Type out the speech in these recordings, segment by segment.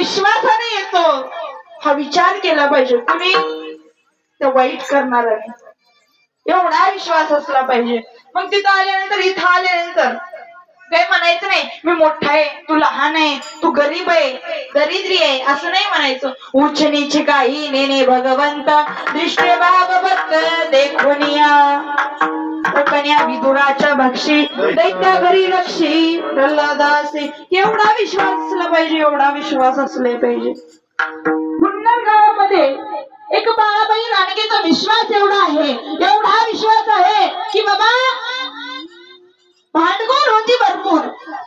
विश्वासाने येतो. हा विचार केला पाहिजे. तुम्ही वाईट वाईट आहे. एवढा विश्वास असला पाहिजे. मग तिथं आल्यानंतर इथं आल्यानंतर काही म्हणायचं नाही मी मोठा आहे तू लहान आहे तू गरीब आहे दरिद्री आहे असं नाही म्हणायचं. उच्च नीच काही नेने भगवंत दृष्टे भागवत देखुनिया कन्या विदुराच्या भक्षी दैत्या घरी रक्षी प्रल्हादासी एवढा विश्वास असला पाहिजे एवढा विश्वास असले पाहिजे. जुन्नर गावामध्ये एक बाळाबाई रानगेचा विश्वास एवढा आहे एवढा विश्वास आहे की बाबा भांडगोर होती भरपूर.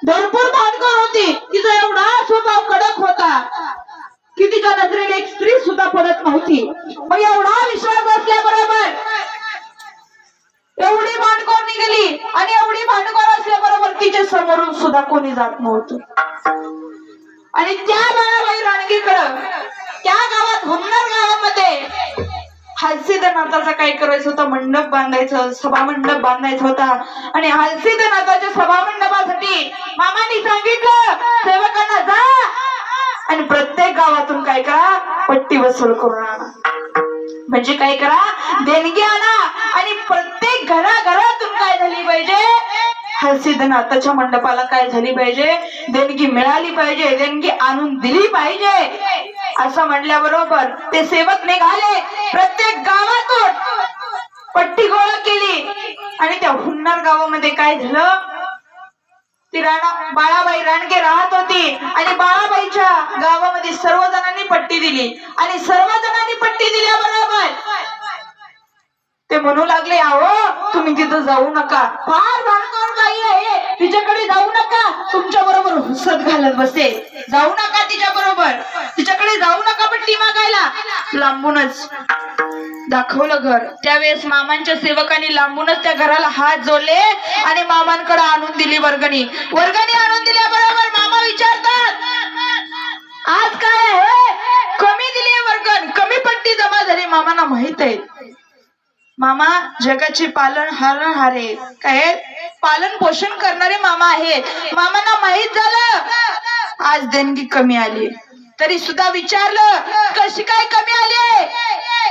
भरपूर भांडगोर होती. तिचा एवढा स्वभाव कडक होता की तिच्या नजरेला एक स्त्री सुद्धा पडत नव्हती. मग एवढा विश्वास असल्याबरोबर एवढी भांडखोर निघाली आणि एवढी भांडखोर असल्याबरोबर तिच्या समोरून सुद्धा कोणी जात नव्हतं. आणि त्या बाळाबाई राणगीकडं त्या गावात हुन्नर गावामध्ये हलसीदनाथाचा काय करायचं होतं मंडप बांधायचं सभा मंडप बांधायचा होता. आणि हलसीदनाथाच्या सभा मंडपासाठी मामाने सांगितलं सेवकांना जा आणि प्रत्येक गावातून काय करा पट्टी वसूल करून आणा. म्हणजे काय करा? देणगी आणा. आणि प्रत्येक घराघरातून काय झाली पाहिजे? हलसिद्धनाथाच्या मंडपाला काय झाली पाहिजे? देणगी मिळाली पाहिजे. देणगी आणून दिली पाहिजे. असं म्हणल्याबरोबर ते सेवक निघाले. प्रत्येक गावातून पट्टी गोळा केली. आणि त्या हुन्नर गावामध्ये काय झालं? ती राणा बाळाबाई रानगे राहत होती. आणि बाळाबाईच्या गावामध्ये सर्व जणांनी पट्टी दिली. आणि सर्व जणांनी पट्टी दिल्याबरोबर ते म्हणू लागले आहो तुम्ही तिथं जाऊ नका. फार भांडखोर काही आहे. तिच्याकडे जाऊ नका. तुमच्या बरोबर हुसत घालत बसे. जाऊ नका तिच्या बरोबर. तिच्याकडे जाऊ नका पट्टी मागायला. लांबूनच. दाखवलं घर. त्यावेळेस मामांच्या सेवकांनी लांबूनच त्या घराला हात जोडले आणि मामांकडे आणून दिली वर्गणी. वर्गणी आणून दिल्याबरोबर मामा विचारतात आज काय आहे? कमी दिली वर्गण. कमी पट्टी जमा झाली. मामांना माहीत आहे. मामा जगाचे पालन हारे काय पालन पोषण करणारे मामा आहेत मामांना माहीत झालं. आज देणगी कमी आली. तरी सुद्धा विचारलं कशी काय कमी आली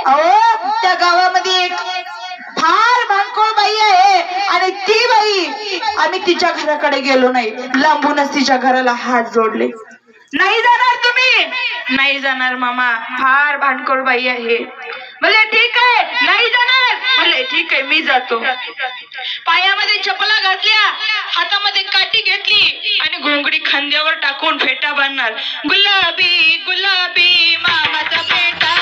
अहो त्या गावामध्ये एक फार भांडखोळ बाई आहे आणि ती बाई आम्ही तिच्या घराकडे गेलो नाही. लांबूनच तिच्या घराला हात जोडले. नाही जाणार तुम्ही. नाही जाणार मामा. फार भांडकोळ बाई आहे. म्हणले ठीक आहे नाही जाणार. म्हणले ठीक आहे मी जातो. पायामध्ये चपला घातल्या हातामध्ये काठी घेतली आणि घोंगडी खांद्यावर टाकून फेटा बांधणार. गुलाबी गुलाबी मामाचा पेटा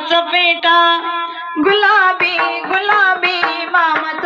मामाचा बेटा. गुलाबी गुलाबी मामाचा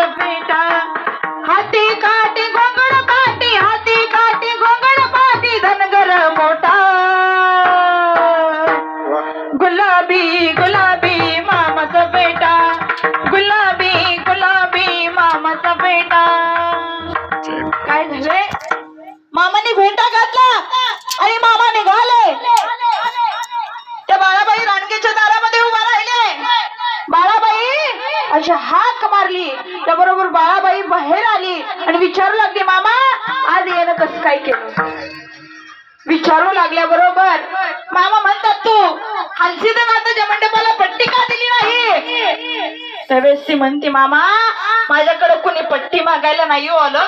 अशी हाक मारली. त्याबरोबर बाळाबाई बाहेर आली आणि विचारू लागली मामा आज येणं कसं काय केलं? विचारू लागल्या बरोबर मामा म्हणतात तू हलसी नाताच्या मंडपाला पट्टी का दिली नाही? त्यावेळेस ती म्हणते मामा माझ्याकडे कोणी पट्टी मागायला नाही हो आलं.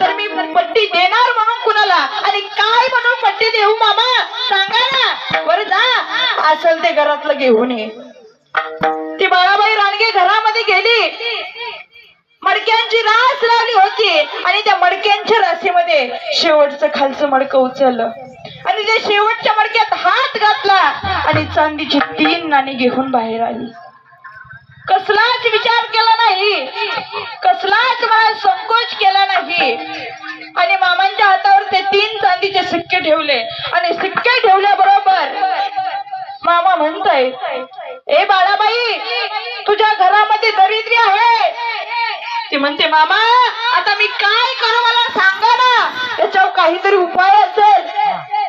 तर मी पट्टी देणार म्हणून कुणाला? आणि काय म्हणून पट्टी देऊ मामा? सांगा ना. वर जा. असेल ते घरातलं घेऊन ये. ती बाळाबाई रानगे गेली. मडक्यांची रास लावली होती. आणि त्या मडक्यांच्या राशीमध्ये शेवटचं खालचं मडकं उचललं. आणि त्या शेवटच्या मडक्यात हात घातला. आणि चांदीची तीन नाणी घेऊन बाहेर आली. कसलाच विचार केला नाही. कसलाच मला संकोच केला नाही. आणि मामांच्या हातावर ते तीन चांदीचे सिक्के ठेवले. आणि सिक्के ठेवल्याबरोबर मामा म्हणतोय ए बाळाबाई तुझ्या घरामध्ये दरिद्री आहे. ती म्हणते मामा आता मी काय करू मला सांगा ना त्याच्यावर काहीतरी उपाय असेल.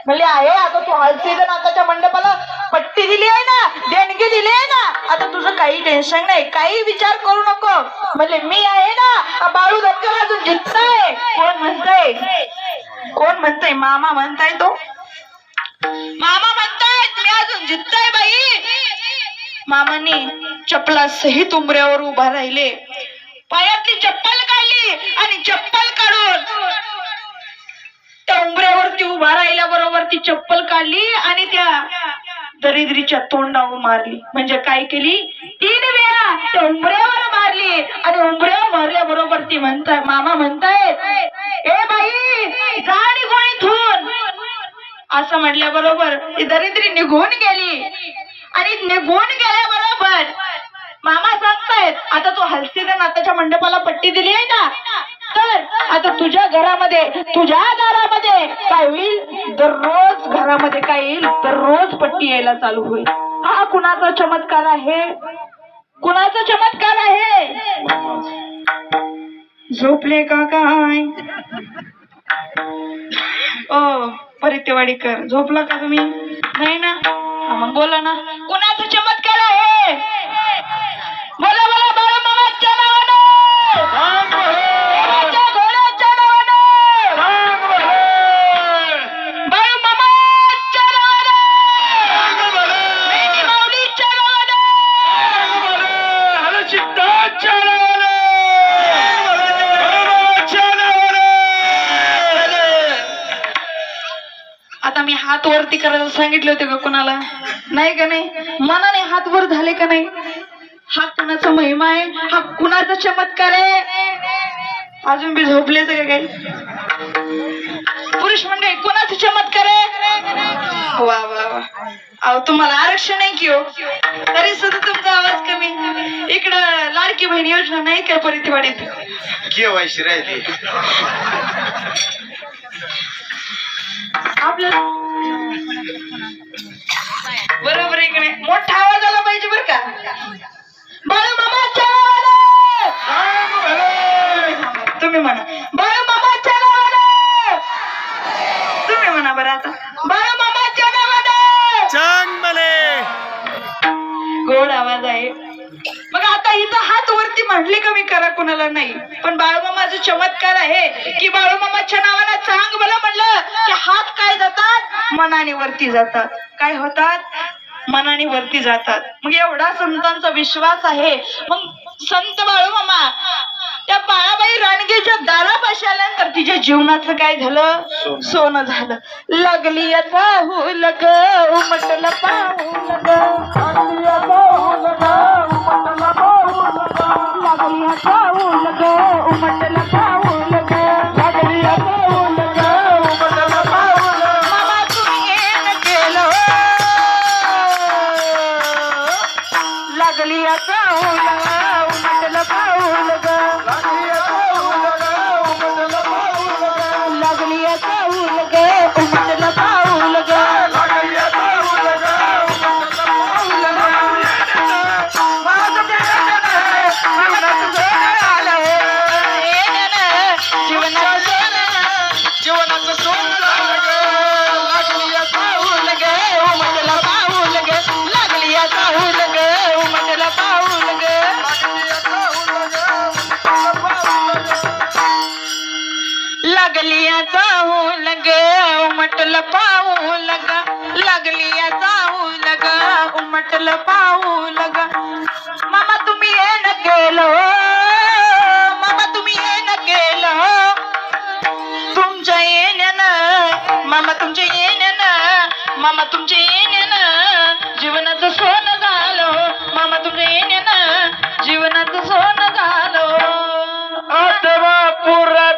म्हणजे आहे आता तू हळसीच्या आताच्या मंडपाला पट्टी दिली आहे ना देणगी दिली आहे ना आता तुझं काही टेन्शन नाही काही विचार करू नको. म्हणजे मी आहे ना हा बाळू धक्का अजून जिंकताय. कोण म्हणताय? कोण म्हणताय? मामा म्हणताय तो. मामा म्हणतायत मी अजून जिंकतोय बाई. मामानी चपला सहित उमऱ्यावर उभा राहिले. पायातली चप्पल काढली आणि चप्पल काढून त्या उंबऱ्यावरती उभा राहिल्याबरोबर ती चप्पल काढली आणि त्या दरिद्रीच्या तोंडावर मारली. म्हणजे काय केली? तीन वेळा त्या उमऱ्यावर मारली आणि उंबऱ्यावर मारल्याबरोबर ती म्हणताय मामा म्हणतायत ए बाई जा निघून इथून असं म्हटल्याबरोबर ती दरिद्री निघून गेली. आणि निघून गेल्याबरोबर मामा सांगतायत आता तू हलसीच्या नाताच्या मंडपाला पट्टी दिली आहे ना? तर आता तुझ्या घरामध्ये तुझ्या दारामध्ये काय होईल दररोज घरामध्ये काय येईल? दररोज पट्टी यायला चालू होईल. हा कुणाचा चमत्कार आहे? कुणाचा चमत्कार आहे? झोपले का काय? ओ. परितेवाडीकर झोपला का तुम्ही? नाही ना? मग बोला ना. कुणाचा चमत्कार आहे. बोला. हात वरती करायला सांगितले होते का कोणाला? नाही का नाही? मनाने हात वर झाले का नाही? हा कुणाचा महिमा आहे? हा कुणाचा चमत्कार आहे? अजून बी झोपलेच का काही? पुरुष मंडळी कुणाचा चमत्कार आहे? वा वा वा. अहो तुम्हाला आरक्षण आहे की हो? तरी सुद्धा तुमचा आवाज कमी. इकडं लाडकी बहीण योजना नाही का परितीवाडीत केवायशी राहिली? आपलं की नाही? मोठा आवाज आला पाहिजे बरं का? बाळू मामाच्या नावानं! तुम्ही म्हणा. बाळू मामाच्या नावानं! तुम्ही म्हणा बरं आता. बाळू! चांग मले गोड आवाज आहे. मग आता इथं हात वरती म्हणले कमी करा कुणाला नाही. पण बाळूमामाचा चमत्कार आहे की बाळूमामाच्या नावानं चांग मला म्हणलं की हात काय जातात? मनाने वरती जातात. काय होतात? मनाने वरती जातात. मग एवढा संतांचा विश्वास आहे. मग संत बाळूमामा त्या बाळाबाई राणगेच्या दारापाशी आल्यानंतर तिच्या जीवनाचं काय झालं? सोनं. झालं. लागली आता हो लग उमटलं पाहू लग लागली आता लागलिया जाऊ लग उमटल पाऊ लग. लागलिया जाऊ लग उमटल पाऊ लग. मामा तुम्ही ये न गेलो मामा तुम्ही ये न गेलो तुमच्या येण्यानं मामा तुमच्या येण्यानं मामा तुमच्या येण्यानं जीवनाचं सोनं झालं. मामा तुमच्या येण्यानं जीवनाचं सोनं झालं. पुरा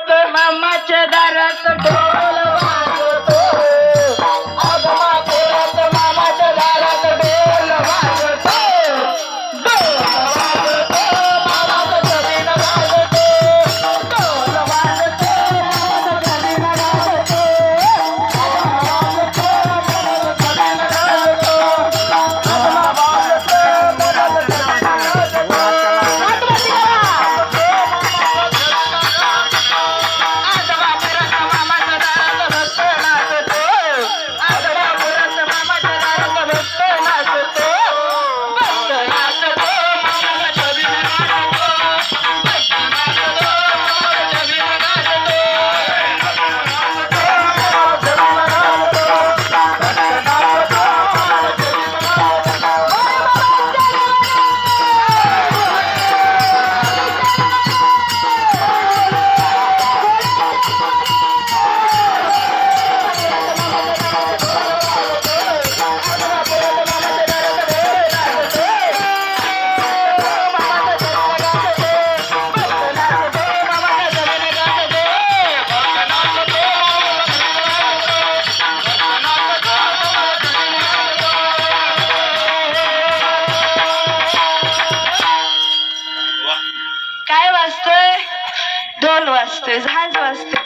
ढोल वाजतोय झाज वाजते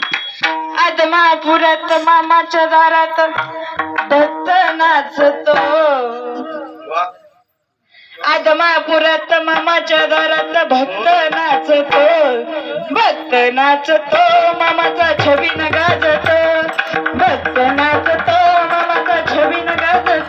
आदमापुरात मामाच्या दारात भक्त नाचतो आदमापुरात मामाच्या दारात भक्त नाचतो भक्त नाचतो मामाचा छबीन गाजतो. भक्त नाचतो मामाचा छबीन गाजतो.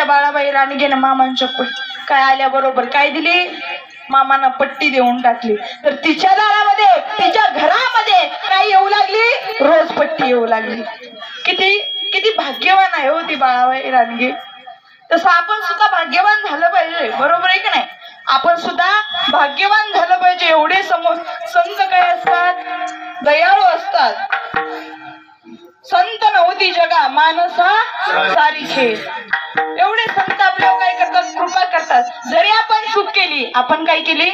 त्या बाळाबाई राणीगेनं मामांच्या प- काय आल्याबरोबर काय दिली? मामानं पट्टी देऊन टाकली. तर तिच्या दारामध्ये तिच्या घरामध्ये काय येऊ लागली रोज पट्टी येऊ लागली. किती किती भाग्यवान आहे हो ती बाळाबाई रानगे. तसं आपण सुद्धा भाग्यवान झालं पाहिजे बरोबर आहे की नाही? आपण सुद्धा भाग्यवान झालं पाहिजे एवढे समोर संत काय असतात? दयाळू असतात. संत नव्हती जगा माणसा सारीखे एवढे संत आपल्यावर काय करतात? कृपा करतात. जरी आपण चूक केली आपण काय केली?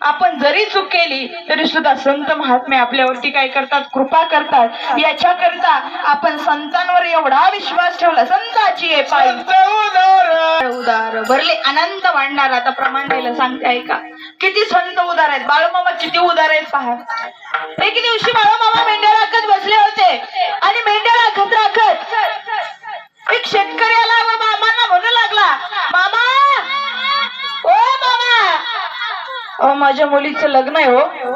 आपण जरी चूक केली तरी सुद्धा संत महात्मे आपल्यावरती काय करतात? कृपा करतात. याच्याकरता आपण संतांवर एवढा विश्वास ठेवला. संताची आहे पायी. उदार. भरले. अनंत भांडार आता प्रमाण दिलं सांगते ऐका. किती संत उदार आहेत. बाळूमामा किती उदार आहेत पहा. एक दिवशी बाळूमामा मेंढ्या राखत बसले होते. आणि मेंढ्या राखत राखत. एक शेतकरी आला व मामांना म्हणू लागला मामा ओ मामा ओ माझ्या मुलीचं लग्न आहे हो.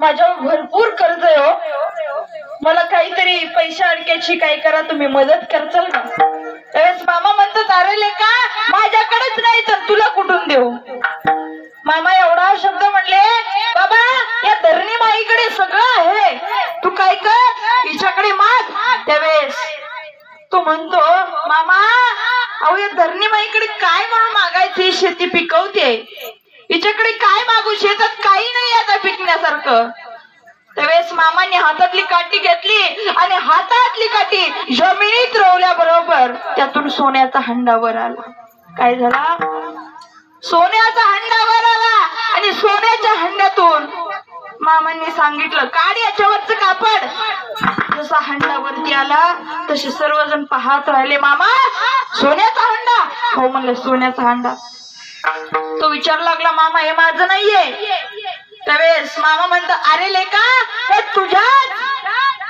माझ्यावर भरपूर कर्ज आहे हो. मला काहीतरी पैसे अडक्याची काय करा तुम्ही मदत करचाल का? त्यावेळेस मामा म्हणतात अरे लेका माझ्याकडेच नाही तर तुला कुठून देऊ? मामा एवढा शब्द म्हणले बाबा या धरणी माईकडे सगळं आहे. तू काय कर हिच्याकडे माग. त्यावेळेस तो म्हणतो मामा अहो या धरणी माईकडे काय म्हणून मागायची? शेती पिकवते. हिच्याकडे काय मागू? शेतात काही नाही आता पिकण्यासारखं. त्यावेळेस मामाने हातातली काठी घेतली आणि हातातली काठी जमिनीत रोवल्या बरोबर त्यातून सोन्याचा हंडा वर आला. काय झाला? सोन्याचा हंडा वर आला आणि सोन्याच्या हंड्यातून मामांनी सांगितलं काढ याच्यावरच कापड. जसा हंडा वरती आला तसे सर्वजण पाहत राहिले मामा सोन्याचा हंडा. हो म्हणलं सोन्याचा हंडा. तो विचार लागला मामा हे माझं नाहीये. त्यावेळेस मामा म्हणतो अरे लेका हे तुझ्या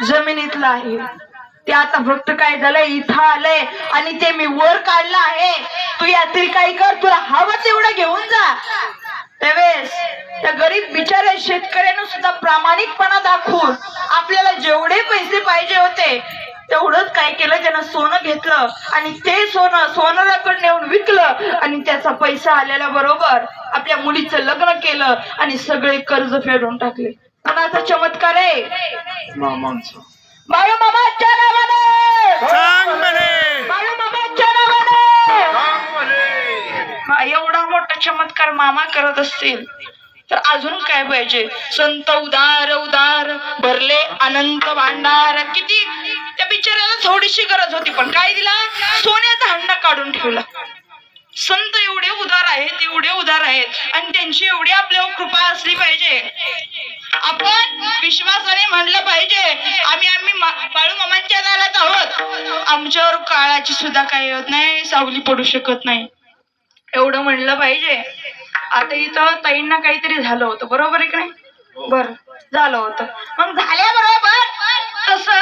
जमिनीतलं आहे. ते आता फक्त काय झालंय इथं आलंय आणि ते मी वर काढलं आहे. तू यातील काही कर तुला हवं तेवढं घेऊन जा. त्यावेळेस त्या गरीब बिचाऱ्या शेतकऱ्यानं सुद्धा प्रामाणिकपणा दाखवून आपल्याला जेवढे पैसे पाहिजे होते तेवढंच काय केलं? त्यानं सोनं घेतलं आणि ते सोनं सोनाराकडे नेऊन विकलं आणि त्याचा पैसा आलेला बरोबर आपल्या मुलीचं लग्न केलं आणि सगळे कर्ज फेडून टाकले. कोणाचा चमत्कार आहे. मामाच्या नावाने सांग म्हणे हा, एवढा मोठा चमत्कार मामा करत असतील तर अजून काय पाहिजे? संत उदार उदार भरले अनंत भांडार किती? त्या बिचाऱ्याला थोडीशी गरज होती पण काय दिला? सोन्याचा हंडा काढून ठेवला. संत एवढे उदार आहेत एवढे उदार आहेत आणि त्यांची एवढी आपल्यावर कृपा असली पाहिजे. आपण विश्वासाने म्हणलं पाहिजे आम्ही आम्ही बाळू मामांच्या दारात आहोत. आमच्यावर काळाची सुद्धा काही होत नाही सावली पडू शकत नाही. एवढं म्हणलं पाहिजे. आता इथं ताईंना काहीतरी झालं होतं. बरोबर आहे का नाही? बर. झालं होतं. मग झाल्याबरोबर तसं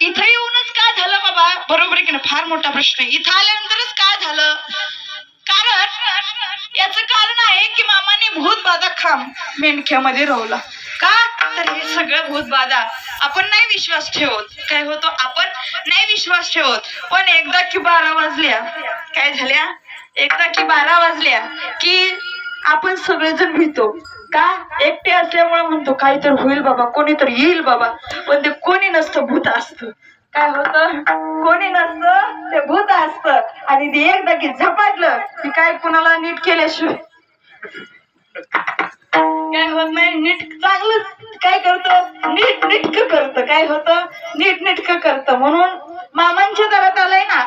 इथं येऊनच काय झालं बाबा? बरोबर आहे की नाही? फार मोठा प्रश्न आहे. इथं आल्यानंतरच काय झालं? कारण याचं कारण आहे की मामाने भूत बाधा खांब मेंढक्यामध्ये रोवला. का? तर हे सगळं भूत बाधा आपण नाही विश्वास ठेवत. काय होतो? आपण नाही विश्वास ठेवत. पण एकदा की बारा वाजल्या. काय झाल्या? एकदा की बारा वाजल्या की आपण सगळेजण भीतो का? एकटे असल्यामुळे म्हणतो काहीतरी होईल बाबा कोणीतरी येईल बाबा. पण ते कोणी नसतं भूत असतं. काय होतं? कोणी नसतं ते भूत असतं. आणि ते एकदा की झपाटलं की काय कुणाला नीट केल्याशिवाय. काय होत नाही? नीट चांगलं काय करतं? नीट नीटक करतं. काय होतं? नीट नीटक करतं. म्हणून मामांच्या दरात आलंय ना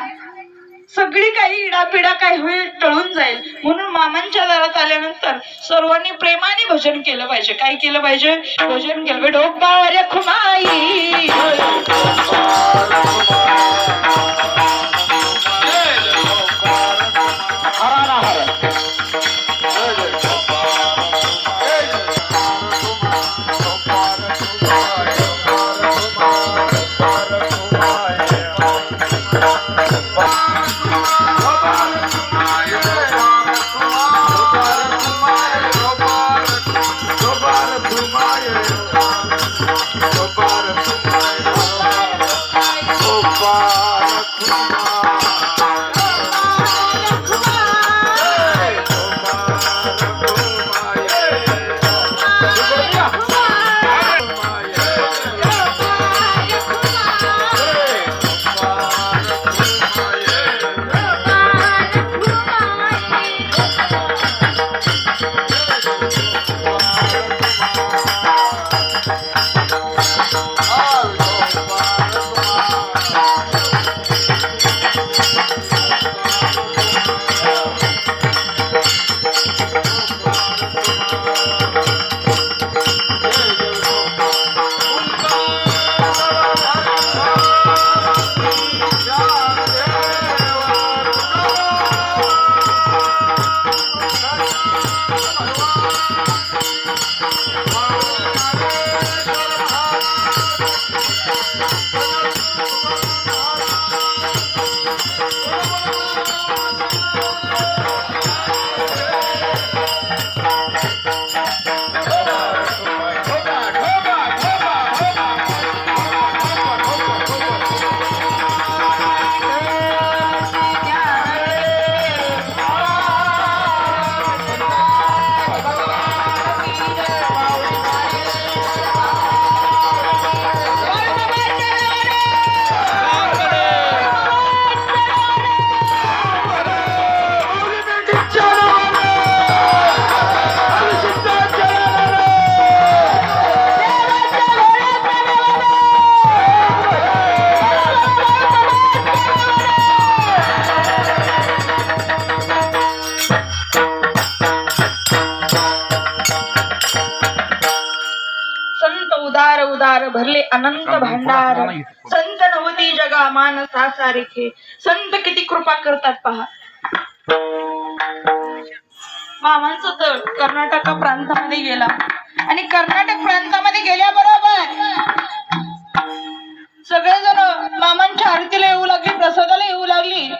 सगळी काही इडापिडा काय होईल टळून जाईल. म्हणून मामांच्या दारात आल्यानंतर सर्वांनी प्रेमाने भजन केलं पाहिजे. काय केलं पाहिजे? भजन केलं पाहिजे. ढोकबाळ रे खुमाई. अनंत भांडार संत नवती जगा मानसा सारिखे संत किती कृपा करतात पहा. मामांचा तर कर्नाटक प्रांतामध्ये गेला. आणि कर्नाटक प्रांतामध्ये गेल्याबरोबर सगळेजण मामांच्या आरतीला येऊ लागली प्रसादाला येऊ लागली.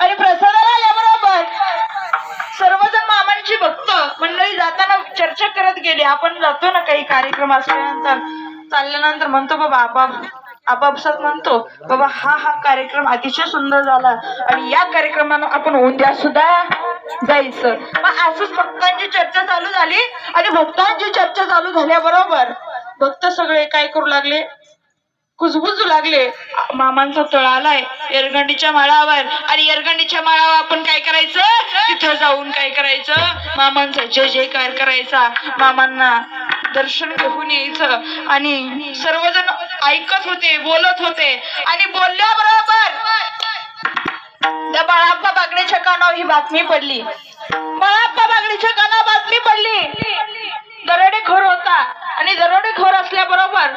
आणि प्रसादाला आल्याबरोबर सर्वजण मामांची भक्त. मंडळी जाताना चर्चा करत गेले. आपण जातो ना काही कार्यक्रम असल्यानंतर. चालल्यानंतर म्हणतो बाबा आपाप आपापसात म्हणतो बाबा हा हा कार्यक्रम अतिशय सुंदर झाला आणि या कार्यक्रमानं आपण उद्या सुद्धा जायचं. मग असंच भक्तांची चर्चा चालू झाली आणि भक्तांची चर्चा चालू झाल्याबरोबर भक्त सगळे काय करू लागले? कुजबुजू लागले. मामांचा तळ आलाय एरगंडीच्या माळावर. आणि एरगंडीच्या माळावर आपण काय करायचं? तिथं जाऊन काय करायचं? मामांचा जय जयकार करायचा. मामांना दर्शन घेऊन यायचं. आणि सर्वजण ऐकत होते बोलत होते. आणि बोलल्याबरोबर त्या बाळाप्पा बागडेच्या कानावर ही बातमी पडली. बाळाप्पा बागडेच्या कानावर बातमी पडली. दरोडेखोर होता. आणि दरोडेखोर असल्याबरोबर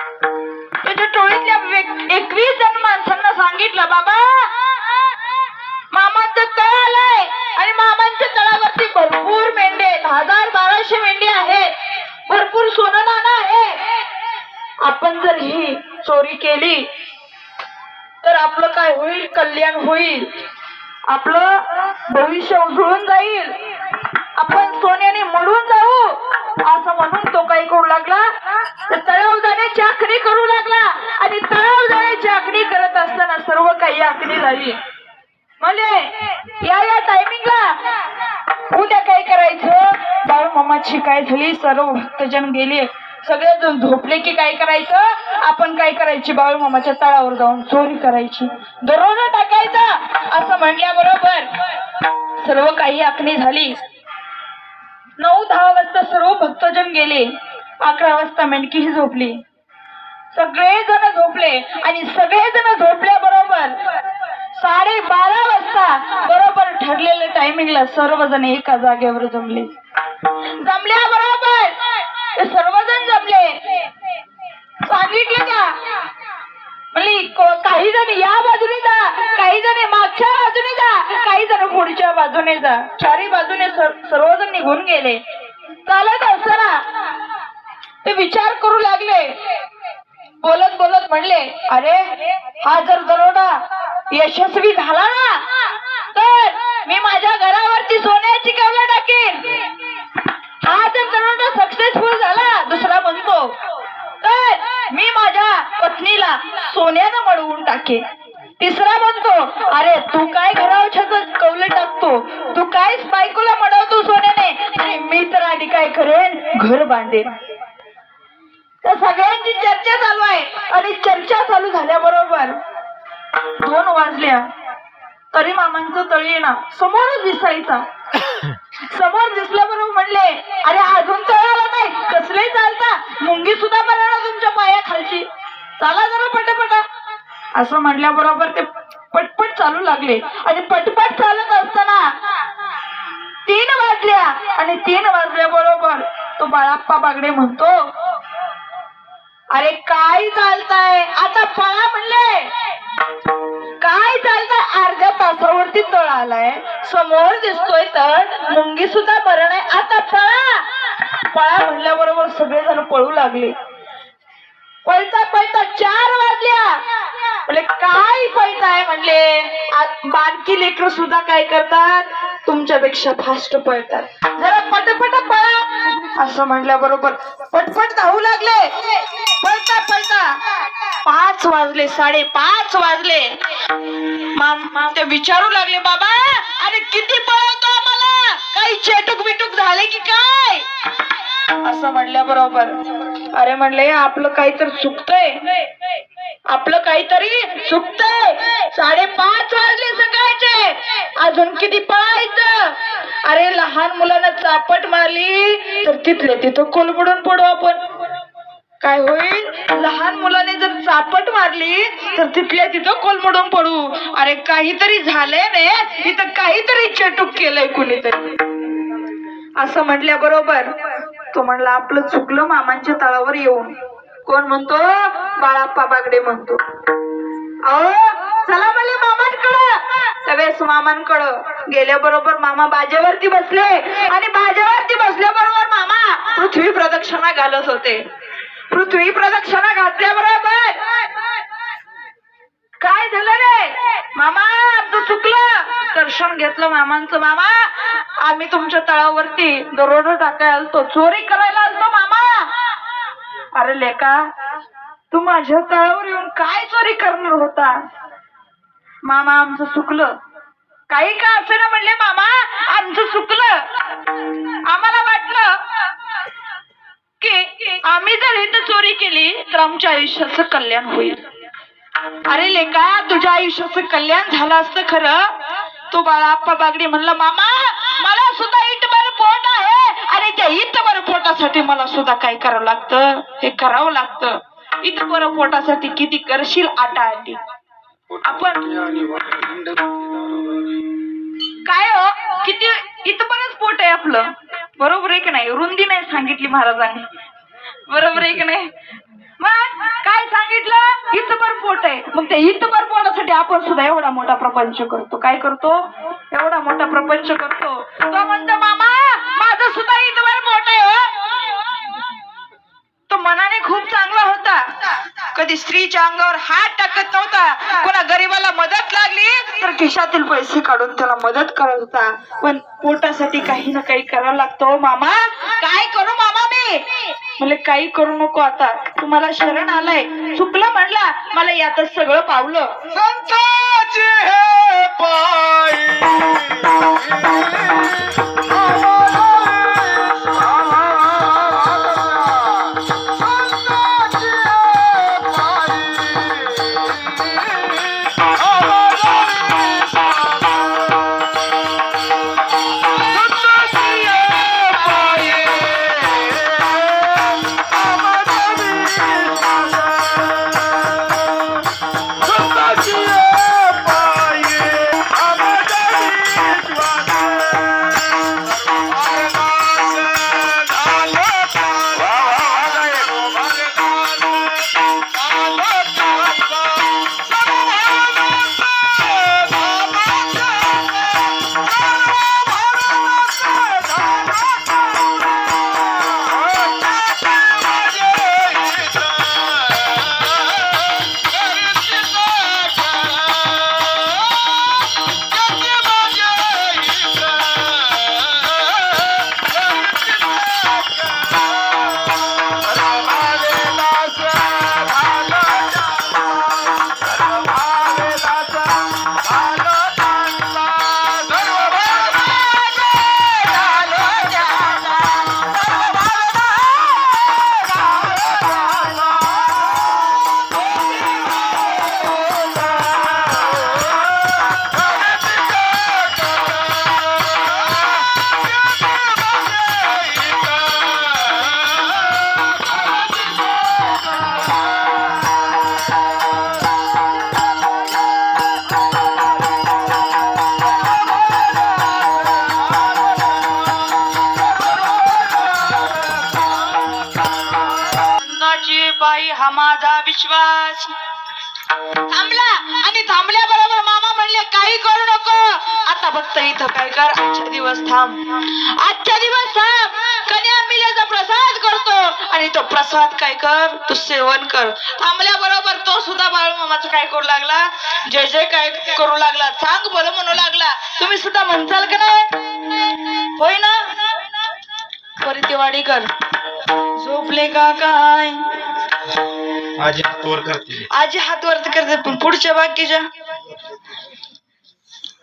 त्याच्या टोळीतल्या एकवीस जण माणसांना सांगितलं बाबा मामांचं तळ आलंय आणि मामांच्या तळावरती भरपूर मेंढे आहेत. हजार बाराशे मेंढे आहेत. भरपूर सोनं नाणं आहे आपण जर ही चोरी केली तर आपलं काय होईल? कल्याण होईल. आपलं भविष्य उजळून जाईल. आपण सोन्याने मडून जाऊ. असं म्हणून तो काही करू लागला. तर तळाव आखणी करू लागला. आणि तळाव चाकरी आखणी करत असताना सर्व काही आखणी झाली. म्हणजे या या टायमिंगला उद्या काय करायचं? बाळू मामाची काय झाली? सर्व भक्तजन गेले. सगळेजण झोपले की काय करायचं? आपण काय करायची? बाळू मामाच्या तळावर जाऊन चोरी करायची. दरोडा टाकायचा. असं म्हणल्याबरोबर सर्व काही आखणी झाली. नऊ दहा वाजता सर्व भक्तजन गेले. अकरा वाजता मेंढकीही झोपली. सगळेजण झोपले आणि सगळेजण झोपल्याबरोबर साडेबारा वाजता बरोबर ठरलेल्या टायमिंगला सर्वजण एका जागेवर जमले. जमल्या बरोबर सर्वजण जमले. सांगितले का? म्हणजे काही जण या बाजूने जा काही जण मागच्या बाजूने जा काही जण पुढच्या जा. चारी बाजूने सर्वजण निघून गेले. चालत असताना ते विचार करू लागले. बोलत बोलत म्हणले अरे हा जर दरोडा यशस्वी झाला ना तर मी माझ्या घरावरती सोन्याची कवला टाकेन. हा जर दरोडा सक्सेसफुल झाला दुसरा म्हणतो तर मी माझ्या पत्नीला सोन्यानं मळवून टाकेन. तिसरा म्हणतो अरे तू काय घरावर कवले टाकतो? तू काय बायकोला मडवतो सोन्याने? आणि मी तर आधी काय करेन? घर बांधेन. तर सगळ्यांची चर्चा चालू आहे आणि चर्चा चालू झाल्याबरोबर दोन वाजल्या. तरी मामांचं तळी ना समोरच दिसायचा. समोर दिसल्याबरोबर म्हणले अरे अजून तळाला नाही कसले चालता. मुंगी सुद्धा बरा तुमच्या तुमच्या पायाखालची. चाला जरा पटापटा. असं म्हटल्याबरोबर ते पटपट चालू लागले. आणि पटपट चालत असताना तीन वाजल्या. आणि तीन वाजल्याबरोबर तो बाळाप्पा बागडे म्हणतो अरे काय चालताय? आता पळा म्हणले. काय चालतंय? अर्ध्या तासावरती तळ आलाय. समोर दिसतोय तर मुंगी सुद्धा बरं नाही. आता पळा. पळा म्हणल्याबरोबर सगळेजण पळू लागले. पळता पळता चार वाजल्या. म्हणजे काय पळताय म्हणले बारकी लेकर सुद्धा काय करतात? तुमच्यापेक्षा फास्ट पळतात. जरा पटपट पळा. असं म्हणल्याबरोबर पटपट धावू लागले. पळता पळता. पाच वाजले साडेपाच वाजले. ते विचारू लागले बाबा अरे किती पळवतो आम्हाला? काही चेटूक बिटूक झाले की काय? असं म्हणल्याबरोबर अरे म्हणले आपलं काहीतरी चुकतंय आपलं काहीतरी चुकतंय साडेपाच वाजले सकाळचे. अजून किती पळायचं? अरे लहान मुलांना चापट मारली तर तिथले तिथं कोलबडून पडू आपण. काय होईल? लहान मुलाने जर चापट मारली तर तिथल्या तिथं कोलमडून पडू. अरे काहीतरी झालंय ने तिथं काहीतरी चटूक केलंय कुणीतरी. असं म्हटल्याबरोबर तो म्हणला आपलं चुकलं मामांच्या तळावर येऊन. कोण म्हणतो? बाळाप्पा बागडे म्हणतो. अहो चला म्हणले मामांकडं. सगळेच मामांकडं गेल्याबरोबर मामा बाजेवरती बसले. आणि बाजेवरती बसल्याबरोबर मामा पृथ्वी प्रदक्षिणा घालत होते. पृथ्वी प्रदक्षिणा घातल्याबरोबर काय झालं रे? मामा तू चुकलं. दर्शन घेतलं मामांचं मामा. आम्ही तुमच्या तळावरती दरोड टाकायला आलतो. चोरी करायला आलतो मामा. अरे लेका तू माझ्या तळावर येऊन काय चोरी करणार होता? मामा आमचं चुकलं. काही का असे ना म्हणले मामा आमचं चुकलं. आम्हाला वाटलं की आम्ही जर इथं चोरी केली तर आमच्या आयुष्याचं कल्याण होईल. अरे लेका तुझ्या आयुष्याचं कल्याण झालं असतं खरं. तो बाळाप्पा बागडी म्हणला मामा मला सुद्धा इटभर पोट आहे. आणि त्या इटभर पोटासाठी मला सुद्धा काय करावं लागतं? हे करावं लागतं. इटभर पोटासाठी किती करशील आटा आटी? आपण काय हो? किती इथपर्यंत पोट आहे आपलं. बरोबर आहे की नाही? रुंदी नाही सांगितली महाराजांनी. बरोबर आहे की नाही? मग काय सांगितलं? इथभर पोट आहे. मग ते इथभर पोटासाठी आपण सुद्धा एवढा मोठा प्रपंच करतो. काय करतो? एवढा मोठा प्रपंच करतो. तो म्हणतो मामा माझं सुद्धा इथभर पोट आहे हो. तो मनाने खूप चांगला होता. कधी स्त्रीच्या अंगावर हात टाकत नव्हता. कोणा गरीबाला मदत लागली तर खिशातील पैसे काढून त्याला मदत करत होता. पण पोटासाठी काही ना काही करावं लागतो हो, मामा. काय मला काही करू नको आता. तुम्हाला शरण आलाय. चुकलं म्हणला मला यातच सगळं पावलं. संताचे हे थांबला. आणि थांबल्याबरोबर मामा म्हणले काही करू नको. आता फक्त इथं काय कर. आजच्या दिवस थांब. आजच्या दिवस थांब. कन्या मिल्याचा प्रसाद करतो? आणि तो प्रसाद काय कर? तू सेवन कर. थांबल्याबरोबर तो सुद्धा बाळ मामाचं काय करू लागला? जे जे काय करू लागला सांग बरं म्हणू लागला. तुम्ही सुद्धा म्हणताल का नाही? होय ना. परितेवाडी कर. झोपले का काय? आजी हातवर करते. आजी हात वरती करते पण पुढच्या बाकीच्या?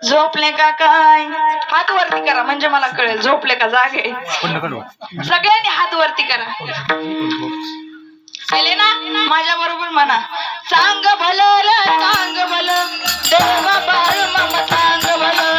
झोपले का काय? हात वरती करा म्हणजे मला कळेल. झोपले का जागे? सगळ्यांनी हात वरती करा. केले ना माझ्या बरोबर म्हणा. चांग भल चांग भल. देव बाळ